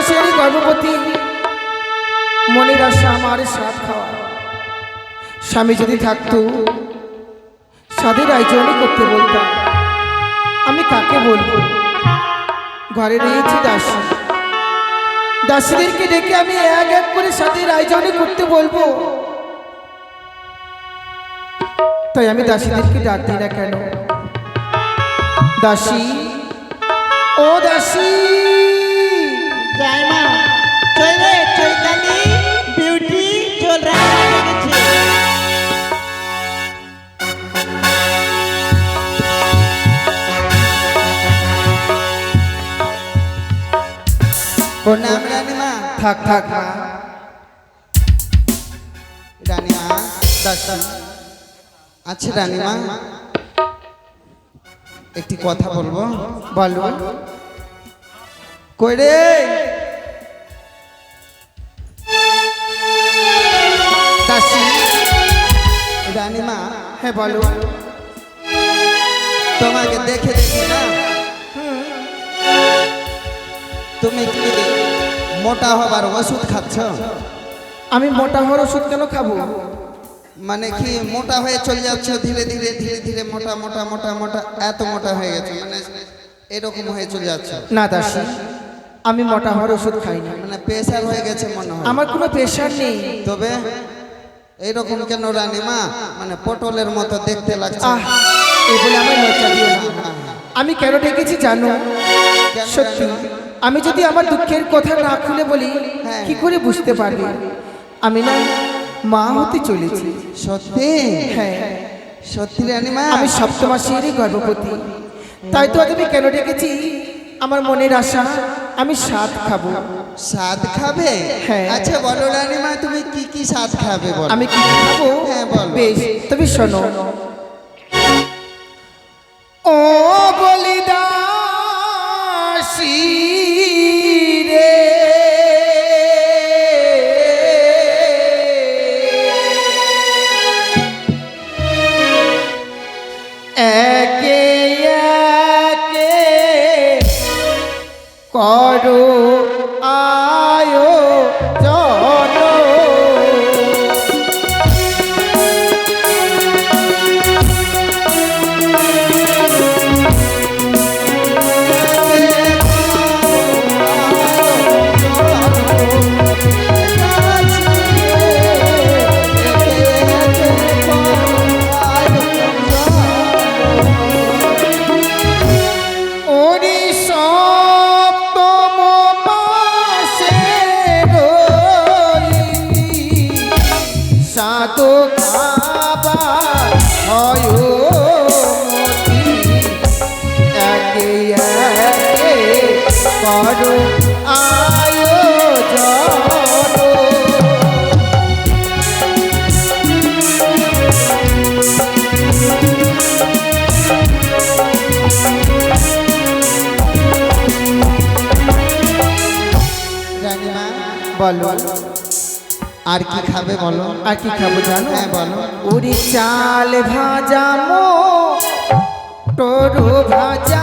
মাসের গর্ভবতী। মনের আশা আমার সাথ খাওয়া। স্বামী যদি থাকতো, স্বাদের আয়োজনই করতে বলতাম। আমি কাকে বলব? ঘরে রয়েছে দাসী। দাসীদেরকে ডেকে আমি এক এক করে স্বাদের আয়োজনই করতে বলব। তাই আমি দাসীদেরকে ডাক দিই না কেন? দাসী, ও দাসী! প্রণাম রানীমা থাক থাক, মা। রানীমা দাসী। আচ্ছা রানীমা একটি কথা বলব, বলো। কই রে? রানীমা হ্যাঁ বলো। তোমাকে দেখে দেখি না? তুমি কি মোটা হবার ওষুধ খাচ্ছ? আমি মোটা হওয়ার ওষুধ কেন খাব? মানে কি মোটা হয়ে চলে যাচ্ছে? ধীরে ধীরে ধীরে ধীরে মোটা মোটা মোটা মোটা এত মোটা হয়ে গেছে মানে এরকম হয়ে চলে যাচ্ছে? না দাসী আমি মোটা হওয়ার ওষুধ খাই না মানে প্রেশার হয়ে গেছে মনে হয়। আমার কোনো প্রেশার নেই। তবে এইরকম কেন রানীমা মানে পটলের মতো দেখতে লাগছে। এই বলে আমার লজ্জা দিও না। আমি কেন ডেকেছি জানো? সত্যি। আমি যদি আমার দুঃখের কথা না খুলে বলি হ্যাঁ। কি করে বুঝতে পারবে? আমি না মা হতে চলেছি। সত্যি? হ্যাঁ। সত্যি রানীমা আমি সপ্তমাসেরই গর্ভবতী। তাই তো আজ আমি কেন ডেকেছি? আমার মনের আশা আমি স্বাদ খাব। স্বাদ খাবে? হ্যাঁ। আচ্ছা বলো রানীমা তুমি কি কি স্বাদ খাবে বলো? আমি কি খাব? হ্যাঁ, বলো। বেশ তবে শোনো। ও বলো। আর কি খাবে বলো? আর কি খাব জানো? হ্যাঁ বলো। উড়ি চাল ভাজা মো টরু ভাজা।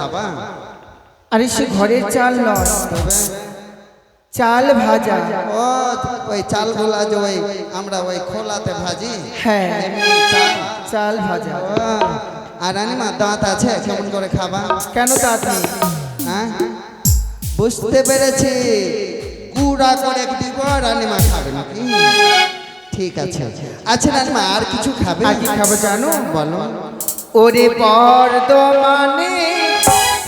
আরে সে ঘরের চাল নয়। চাল ভাজা। ও ওই চালগুলা যে ওই আমরা ওই খোলাতে ভাজি? হ্যাঁ। চাল? চাল ভাজা। আর রানীমা দাঁত আছে? কেমন করে খাবা? কেন দাঁত নেই? হ্যাঁ বুঝতে পেরেছি। কুড়া করে দিব রানীমা খাবে নাকি? ঠিক আছে। আচ্ছা রানিমা আর কিছু খাবে? আর কি খাব জানো? বলো। ওরে বর্ধমানে মিহিদানা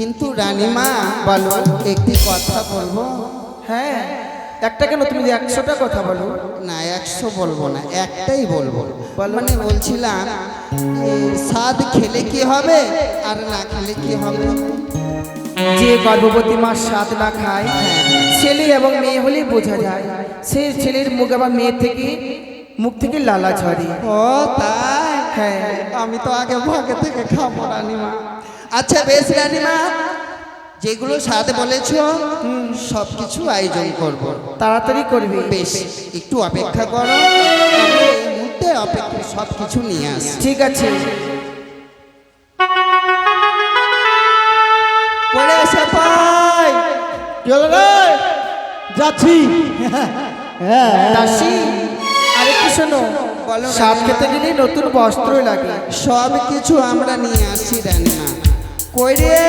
কিন্তু রানীমা বলো। একটি কথা বলব? হ্যাঁ একটা কেন? তুমি যে একশোটা কথা বলো। না একশো বলব না একটাই বলব। বলো। মানে বলছিলাম স্বাদ খেলে কি হবে আর না খেলে কি হবে? যে গর্ভবতী মা স্বাদ না খায় ছেলে এবং মেয়ে হলেই বোঝা যায়। সেই ছেলের মুখ আবার মেয়ের থেকে মুখ থেকে লালা ঝরে। ও তাই? হ্যাঁ। আমি তো আগে ভাগে থেকে খাব রানীমা। আচ্ছা বেশ রানীমা যেগুলো স্বাদ বলেছ সব কিছু আয়োজন করব। তাড়াতাড়ি করবে। বেশ একটু অপেক্ষা করো। এই মুহূর্তে অপেক্ষা সব কিছু নিয়ে আসি। ঠিক আছে। পরে এসে পাই কি রে যাচ্ছি। হ্যাঁ দাসী আরেকটু শোনো। বলো সাপ খেতে গেলে নতুন বস্ত্র লাগে। সব কিছু আমরা নিয়ে আসি রানীমা। কই রে?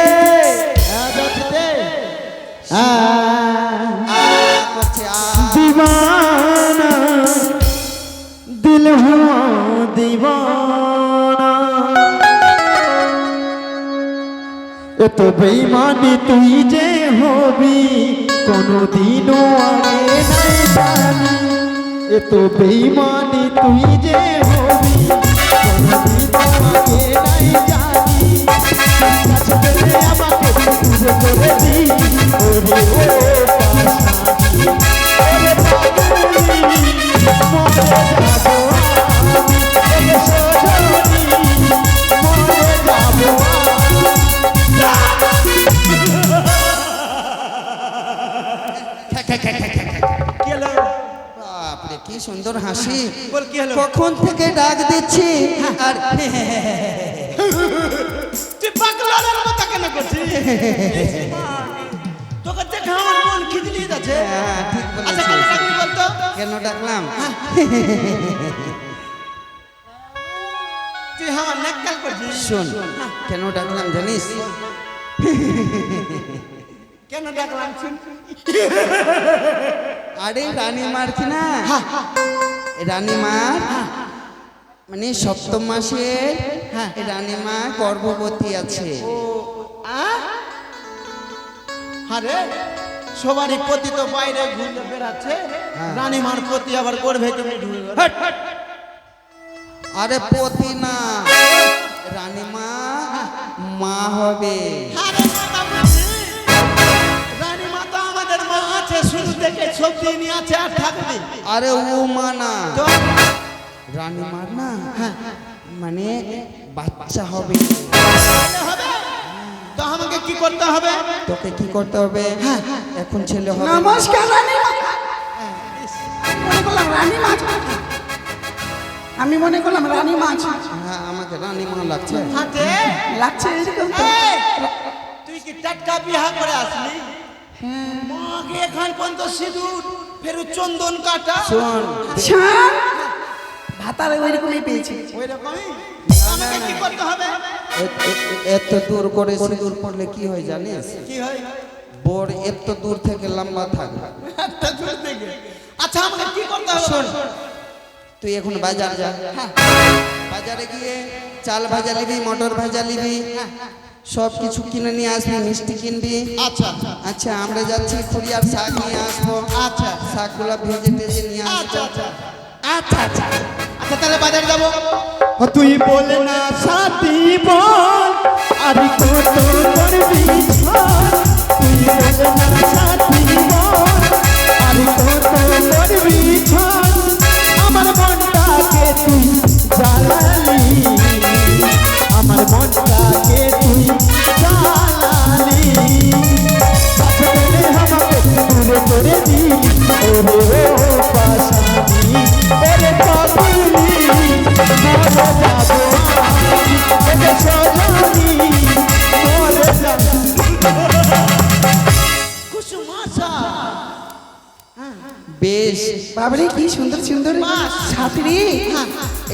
দিবানা দিল হুয়া দিবানা। এত বেইমানি তুই যে হবি, কোনদিনও আগে নাই জানি এত বেইমানি তুই যে হবি, কোনদিনও আগে নাই জানি। করে কি সুন্দর হাসি। বল কি হলো? কখন থেকে ডাক দিচ্ছি? আর তোকে দেখে আমার মন যাচ্ছে। হ্যাঁ, ঠিক আচ্ছা কেন ডাকলি বলতো? কেন ডাকলাম? তুই আমার নাক্কাল করছিস? শোন কেন ডাকলাম জানিস? কেন ডাকলাম? শুন। আরে রানীমার কি না? রানীমার মানে সপ্তম মাসের রানীমা গর্ভবতী আছে। আরে সবারই পতি তো বাইরে ঘুরে বেড়াচ্ছে। রানীমার পতি আবার করবে তুমি আরে পতি না। রানীমা মা হবে। রানীমা তো আমাদের মা আছে শুরু থেকে সব দিনই আছে আর থাকবে। আরে ও মা না। রানীমার না? মানে বাচ্চা হবে তো আমাকে কি করতে হবে? তোকে কি করতে হবে? এখন ছেলে হবে। নমস্কার রানী মনে করলাম রানী মাছ আমি মনে করলাম রানী মাছ হ্যাঁ আমাকে লাগছে। হাতে লাগছে এরকম তুই কি টাটকা বিহা করে আসলি? মাকে এখন পর্যন্ত সিঁদুর ফের চন্দন কাটা। শোন। ভাতারে ওই রকমই পেয়েছি। ওই রকমই আমাকে কি করতে হবে? এ- এ- এত দূর করে সিঁদুর পড়লে কি হয় জানিস? কি হয়? বোর এত দূর থেকে লম্বা থাকবে দূর থেকে। আচ্ছা আমাকে কি করতে হবে? শোন তুই এখন বাজার যা। বাজারে গিয়ে চাল ভাজা নিবি মটর ভাজা নিবি সব কিছু কিনে নিয়ে আসবি মিষ্টি কিনবি। আচ্ছা। আচ্ছা আমরা যাচ্ছি খুরিয়ার শাক নিয়ে আসব। আচ্ছা। শাকগুলো ভেজে টেজে নিয়ে আসব। আচ্ছা আচ্ছা। আচ্ছা আচ্ছা। তাহলে বাজার যাব। তুই বলে না, সাথী বল, আরে কত করবি তুই বলে না, সাথী বল, আরে কত করবি আমার মনটাকে তুই জ্বালালি। আমার মনটাকে তুই জ্বালালি। বাবরে কি সুন্দর সুন্দর। ছাত্রী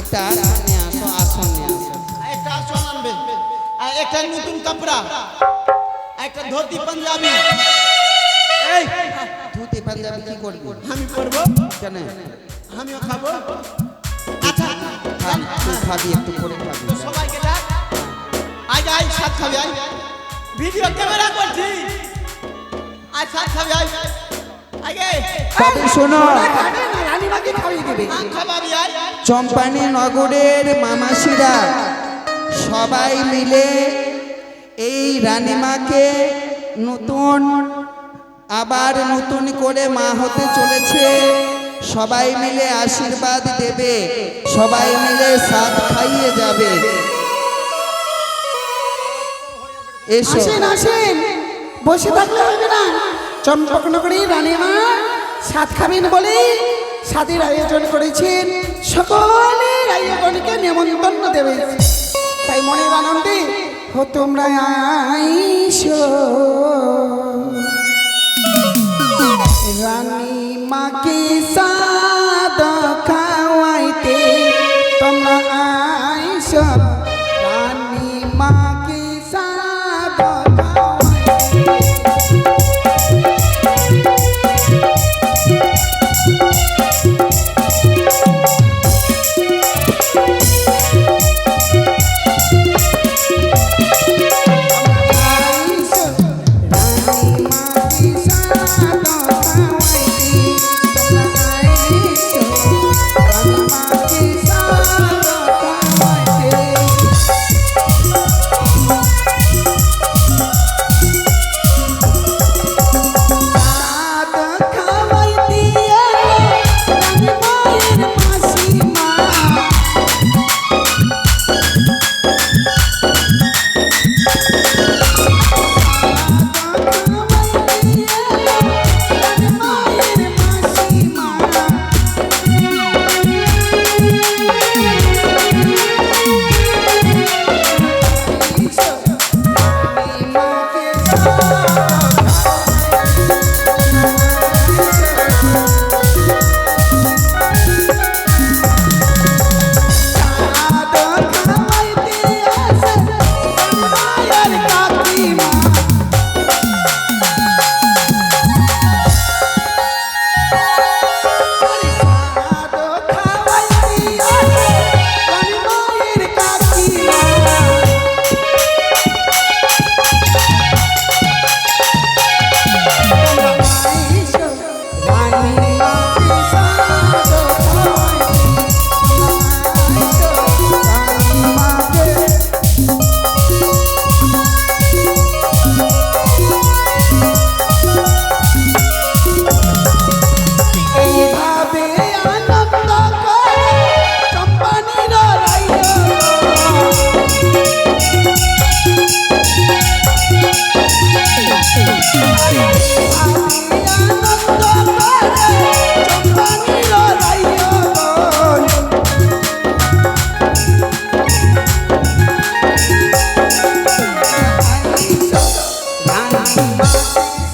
একটা আসন নিয়ে আসো আসন নিয়ে আসো। একটা আসন আনবে। একটা নতুন কাপড়া। একটা ধুতি পাঞ্জাবি। এই ধুতি পাঞ্জাবি কি করবি? আমি করব কেন? আমিও খাব? আচ্ছা তুই খাবি একটু করে খাবি। সবাইকে ডাক। আজ আয় সাত খাবি আয়। ভিডিও ক্যামেরা করছি। আজ সাত খাবি আয়। আগে তবে শোনো। চম্পানি নগরের মামাসিরা সবাই মিলে এই রানীমাকে নতুন আবার নতুন করে মা হতে চলেছে। সবাই মিলে আশীর্বাদ দেবে সবাই মিলে সাথ খাইয়ে যাবে। এসো। আসেন আসেন। বসে থাকলে হবে না। চম্পকনগরী রানীমা সাত খাবেন বলে সাদের আয়োজন করেছেন। সকলের আয়োজনকে নেমন্তন্ন দেবে। তাই মনের আনন্দে হো তোমরা আইস। রানী মাকে সাদ আছি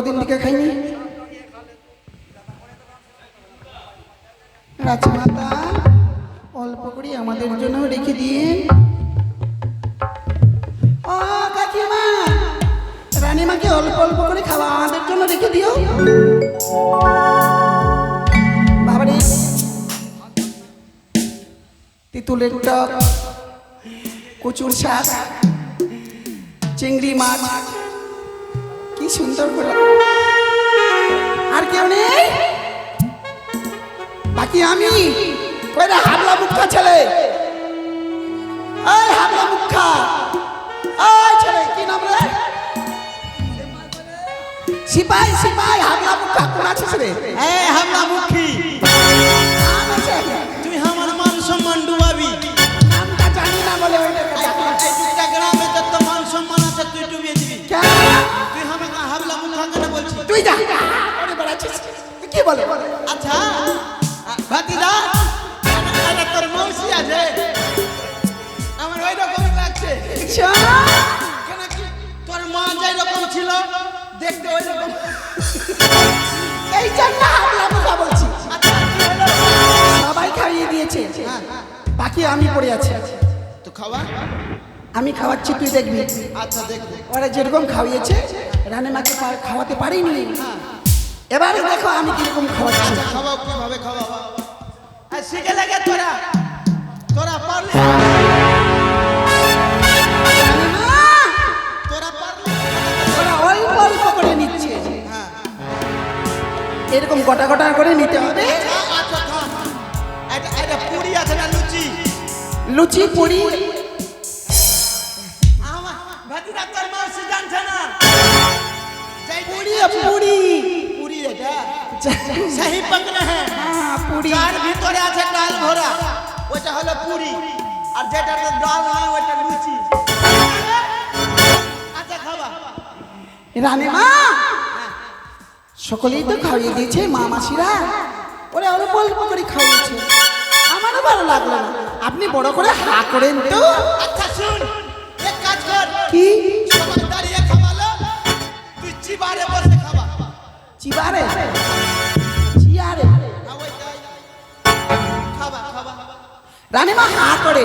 কতদিন থেকে খাইনি। অল্প করে আমাদের জন্য রেখে দিয়ে ও রানীমাকে অল্প অল্প করে খাওয়া আমাদের জন্য রেখে দিও। বাবারে, তেঁতুলের টক, কচুর শাক, চিংড়ি মাছ। সুন্দর করে। আর কেউ নেই? বাকি আমি। হাবলা মুখা ছেলে। হাবলা মুখা। ছেলে, কি নাম রে? সিপাই সিপাই, হাবলা মুখা। কোন আছে রে? এই হামলা মুখী। বেড়াচ্ছিস কি বলে? আচ্ছা ভাতিদা এটা তোর মৌসি আছে। আমার ওই রকম লাগছে কেন কি তোর মা যেই রকম ছিল দেখতে ওই রকম এই জন্য মুখা বলছি। আচ্ছা? সবাই খাইয়ে দিয়েছে। বাকি আমি পড়ে আছি। তো খাওয়া? আমি খাওয়াচ্ছি তুই দেখবি। আচ্ছা দেখব। ওরা যেরকম খাওয়িয়েছে রানীমাকে খাওয়াতে পারিনি। এবারে দেখো আমি কীরকম খাওয়াচ্ছি। আচ্ছা খাওয়াও কীভাবে খাওয়াও। আর শিখে লাগে তোরা। তোরা পারলে তোরা পারলে ওরা অল্প অল্প করে নিচ্ছে। হ্যাঁ এরকম গোটা গোটা করে নিতে হবে। আচ্ছা, আচ্ছা এটা পুরি আছে না লুচি? লুচি পুরি। পুরি পুরি এটা সহি পকড়ে হ্যাঁ হ্যাঁ, পুরি যার ভিতরে আছে ডাল ভরা ওটা হলো পুরি আর যেটাতে ডাল নয় ওটা লুচি আচ্ছা খাবা রানীমা সকলেই তো খাইয়ে দিয়েছে মা মাসিরা ওরা অল্প অল্প করে খাইয়েছে আমারও ভালো লাগল না আপনি বড় করে হা করেন তো আচ্ছা শুন এক কাজ কর কি চিবারে বসে খাবা চিবারে? চিয়ারে? খাবা খাবা রানীমা হা করে।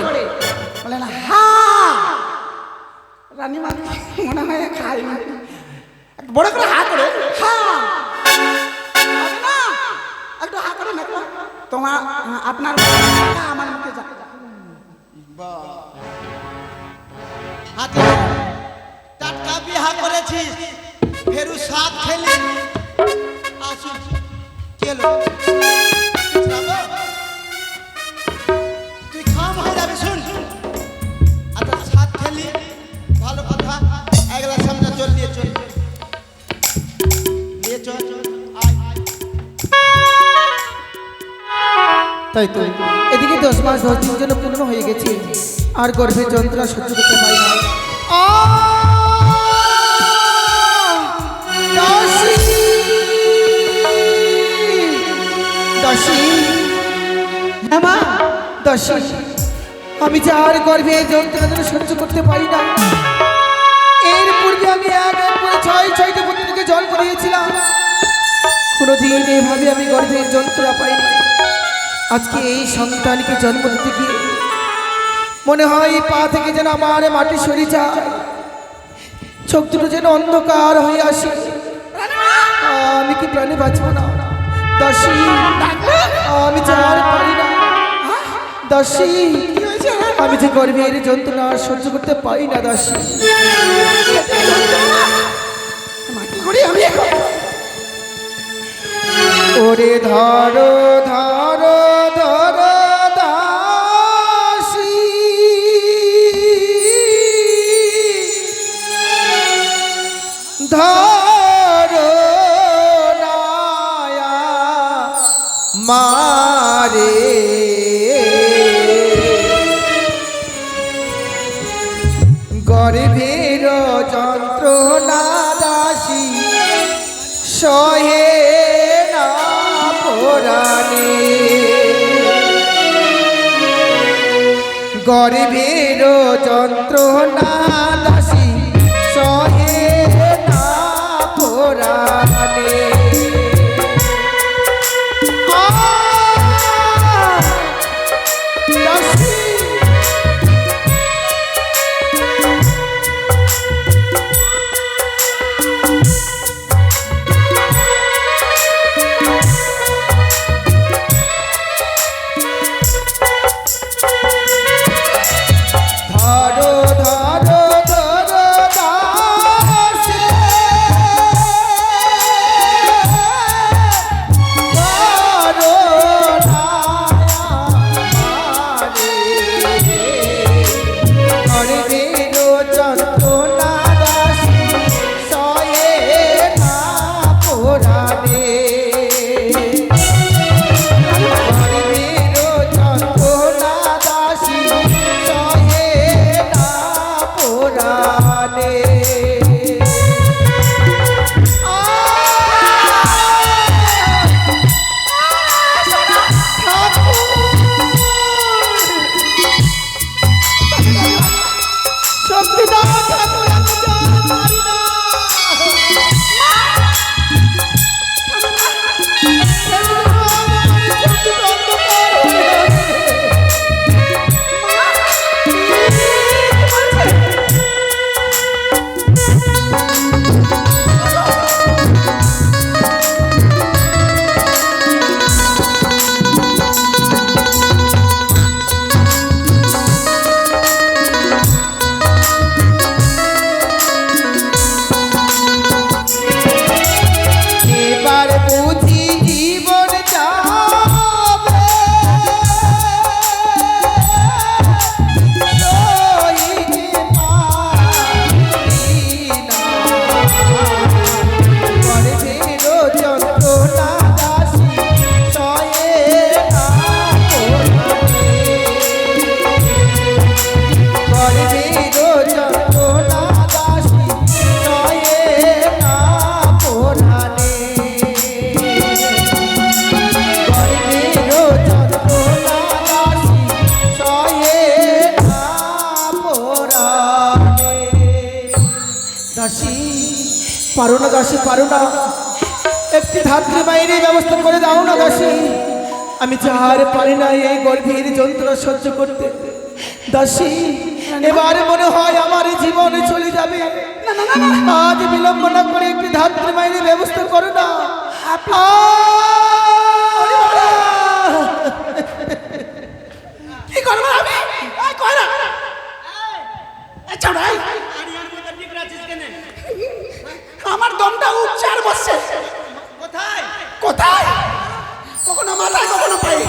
বলে না হা। রানীমা মনে হয় খাই বড় করে হা করে। হা। একটু হা করে না তোমার আপনার আমার মুখে যা। হাতে টাটকা বিহা করেছিস। ফেরু সাত খেলি আসুন কেলো তুই খাম হয়ে যাবি শুন আচ্ছা সাত খেলি ভালো কথা একলা সামনে চল দিয়ে চল। নিয়ে চল তাই তো। এদিকে দশ মাস দশ দিন জন্য পূর্ণ হয়ে গেছে। আর গর্ভের যন্ত্রণা সহ্য করতে পারি না। দাসী, আমি যে আর গর্ভে যন্ত্রণা যেন সহ্য করতে পারি না। এর পূর্বে আমি এক এক করে ছয় ছয়টি পুত্রকে জন্ম দিয়েছিলাম। কোনোদিন এভাবে আমি গর্ভের যন্ত্রণা পাইনি। আজকে এই সন্তানকে জন্ম দিতে গিয়ে মনে হয় পা থেকে যেন আমার মাটি সরে যায়। চোখ দুটো যেন অন্ধকার হয়ে আসে। আমি কি প্রাণে বাঁচবো না? দশী আমি যে আর পারি না। দশী আমি যে গর্বের যন্ত্রণা আর সহ্য করতে পারি না এখন? ওরে ধরো ধরো গরিবের যন্ত্রণা। পারো না দাসী পারো না। একটি ধাত্রী বাইরে ব্যবস্থা করে দাও না দাসী। আমি যার পারি না এই গর্ভের যন্ত্রণা সহ্য করতে। দাসী এবারে মনে হয় আমার জীবনে চলে যাবে। আজ বিলম্ব না করে একটি ধাত্রী বাইরে ব্যবস্থা করো না! কি করব আমি? কই না চড়াই গোটা উপচার কোথায়? কোথায়? কখনো মাথায় কখনো পায়ে